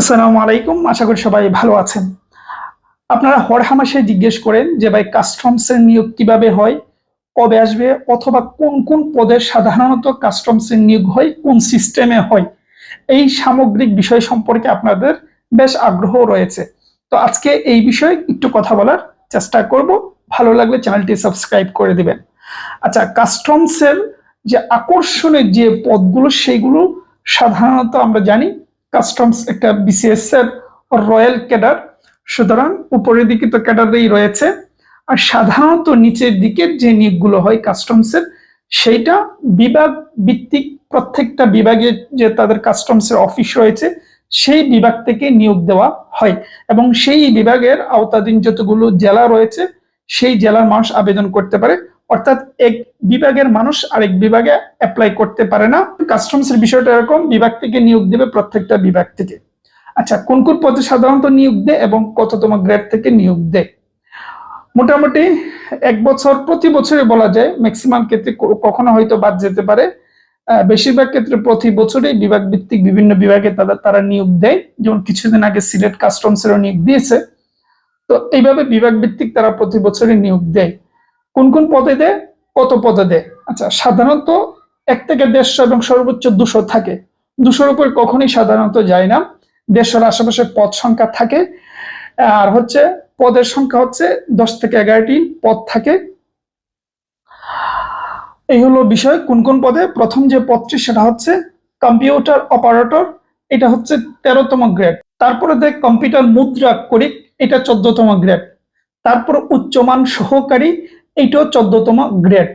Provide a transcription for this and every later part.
আসসালামু আলাইকুম, আশা করি সবাই ভালো আছেন। আপনারা হরহামাশায় জিজ্ঞেস করেন যে ভাই কাস্টমসের নিয়োগ কীভাবে হয়, কবে আসবে, অথবা কোন কোন পদে সাধারণত কাস্টমসের নিয়োগ হয়, কোন সিস্টেমে হয়, এই সামগ্রিক বিষয় সম্পর্কে আপনাদের বেশ আগ্রহ রয়েছে। তো আজকে এই বিষয়ে একটু কথা বলার চেষ্টা করব। ভালো লাগলে চ্যানেলটি সাবস্ক্রাইব করে দিবেন। আচ্ছা কাস্টমসের যে আকর্ষণের যে পদগুলো, সেগুলো সাধারণত আমরা জানি কাস্টমস একটা বিসিএস এর রয়্যাল ক্যাডার সুতরাং উপরের দিকে তো ক্যাডারেই রয়েছে। আর সাধারণত নিচের দিকের যে নিয়োগগুলো হয় কাস্টমসের সেইটা বিভাগ ভিত্তিক প্রত্যেকটা বিভাগে যে তাদের কাস্টমসের অফিস রয়েছে, সেই বিভাগ থেকে নিয়োগ দেওয়া হয়। এবং সেই বিভাগের আওতাধীন যতগুলো জেলা রয়েছে, সেই জেলার মানুষ আবেদন করতে পারে। অর্থাৎ এক বিভাগের মানুষ আরেক বিভাগে অ্যাপ্লাই করতে পারে না। কাস্টমস এর বিষয়টা এরকম, বিভাগ থেকে নিয়োগ দেবে প্রত্যেকটা বিভাগ থেকে। আচ্ছা কোন কোন পদে সাধারণত নিয়োগ দেয় এবং কততম গ্রেড থেকে নিয়োগ দেয়? মোটামুটি এক বছর, প্রতি বছরে বলা যায় ম্যাক্সিমাম ক্ষেত্রে কখনো হয়তো বাদ যেতে পারে। বেশিরভাগ ক্ষেত্রে প্রতি বছরই বিভাগ ভিত্তিক বিভিন্ন বিভাগে তারা তারা নিয়োগ দেয়। যেমন কিছুদিন আগে সিলেট কাস্টমস এরও নিয়োগ দিয়েছে। তো এইভাবে বিভাগ ভিত্তিক তারা প্রতি বছরই নিয়োগ দেয়। কোন কোন পদে দেয়, কত পদে দেয়? আচ্ছা সাধারণত এক থেকে দেড়শো এবং সর্বোচ্চ দুশো থাকে। দুশোর উপর কখনোই সাধারণত যায় না। দেড়শোর আশেপাশে পদ সংখ্যা থাকে। আর হচ্ছে পদের সংখ্যা হচ্ছে দশ থেকে এগারোটি পদ থাকে। এই হলো বিষয়, কোন কোন পদে? প্রথম যে পদটি সেটা হচ্ছে কম্পিউটার অপারেটর, এটা হচ্ছে তেরোতম গ্রেড। তারপরে দেখ, কম্পিউটার মুদ্রা করিক এটা চোদ্দতম গ্রেড। তারপর উচ্চমান সহকারী এইটাও চোদ্দতম গ্রেড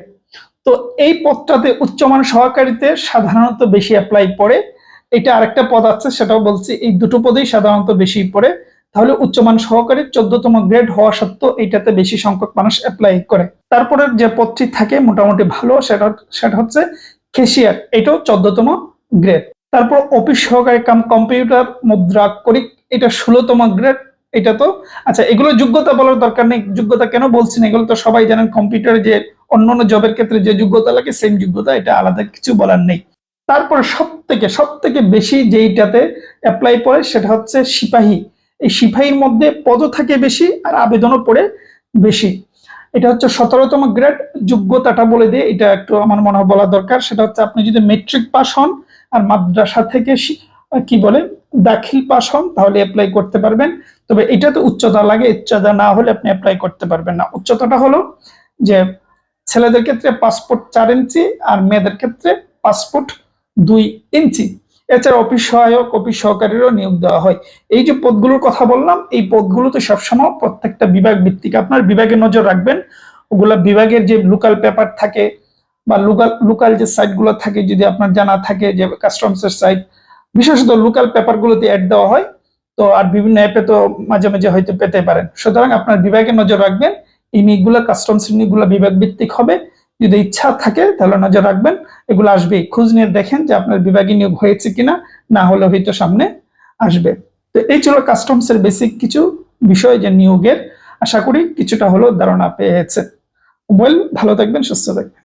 তো এই পদটাতে উচ্চমান সহকারীতে সাধারণত বেশি অ্যাপ্লাই পড়ে। এটা আরেকটা পদ আছে, সেটাও বলছি, এই দুটো পদেই সাধারণত বেশি পড়ে। তাহলে উচ্চমান সহকারী চোদ্দতম গ্রেড হওয়া সত্ত্বেও এইটাতে বেশি সংখ্যক মানুষ অ্যাপ্লাই করে। তারপরে যে পদটি থাকে মোটামুটি ভালো, সেটা সেটা হচ্ছে খেসিয়ার এটাও চোদ্দতম গ্রেড তারপর অফিস সহকারী কাম কম্পিউটার মুদ্রা করিক এটা ষোলোতম গ্রেড এটা তো? আচ্ছা এগুলো যোগ্যতা বলার দরকার নেই। যোগ্যতা কেন বলছি না? এগুলো তো সবাই জানেন কম্পিউটারে যে অন্যান্য জবের ক্ষেত্রে যে যোগ্যতা লাগে সেম যোগ্যতা, এটা আলাদা কিছু বলার নেই। তারপর সব থেকে সব থেকে বেশি যেইটাতে অ্যাপ্লাই পড়ে, সেটা হচ্ছে সিপাহী। এই সিপাহীর মধ্যে পদও থাকে বেশি আর আবেদনও পড়ে বেশি। এটা হচ্ছে সতেরোতম গ্রেড যোগ্যতাটা বলে দিয়ে, এটা একটু আমার মনে হয় বলা দরকার। সেটা হচ্ছে আপনি যদি মেট্রিক পাস হন আর মাদ্রাসা থেকে কি বলে, দাখিল পাস হন, তাহলে অ্যাপ্লাই করতে পারবেন। তবে এটা তো উচ্চতা লাগে, উচ্চতা না হলে আপনি অ্যাপ্লাই করতে পারবেন না। উচ্চতাটা হলো যে ছেলেদের ক্ষেত্রে পাসপোর্ট চার ইঞ্চি আর মেয়েদের ক্ষেত্রে পাসপোর্ট দুই ইঞ্চি। এছাড়া অফিস সহায়ক, অফিস সহকারীরও নিয়োগ দেওয়া হয়। এই যে পদগুলোর কথা বললাম, এই পদগুলোতে সবসময় প্রত্যেকটা বিভাগ ভিত্তিক। আপনার বিভাগে নজর রাখবেন, ওগুলা বিভাগের যে লোকাল পেপার থাকে বা লোকাল লোকাল যে সাইটগুলো থাকে, যদি আপনার জানা থাকে যে কাস্টমসের সাইট বিশেষত লোকাল পেপারগুলোতে অ্যাড দেওয়া হয়। তো আর বিভিন্ন অ্যাপে তো মাঝে মাঝে হয়তো পেতে পারেন। সুতরাং আপনার বিভাগে নজর রাখবেন, এই নিয়োগগুলো কাস্টমস নিয়োগগুলো বিভাগ ভিত্তিক হবে। যদি ইচ্ছা থাকে তাহলে নজর রাখবেন। এগুলো আসবেই খোঁজ নিয়ে দেখেন যে আপনার বিভাগে নিয়োগ হয়েছে কিনা, না হলে হয়তো সামনে আসবে। তো এই ছিল কাস্টমস এর বেসিক কিছু বিষয় যে নিয়োগের। আশা করি কিছুটা হলেও ধারণা পেয়েছে বল ভালো থাকবেন, সুস্থ থাকবেন।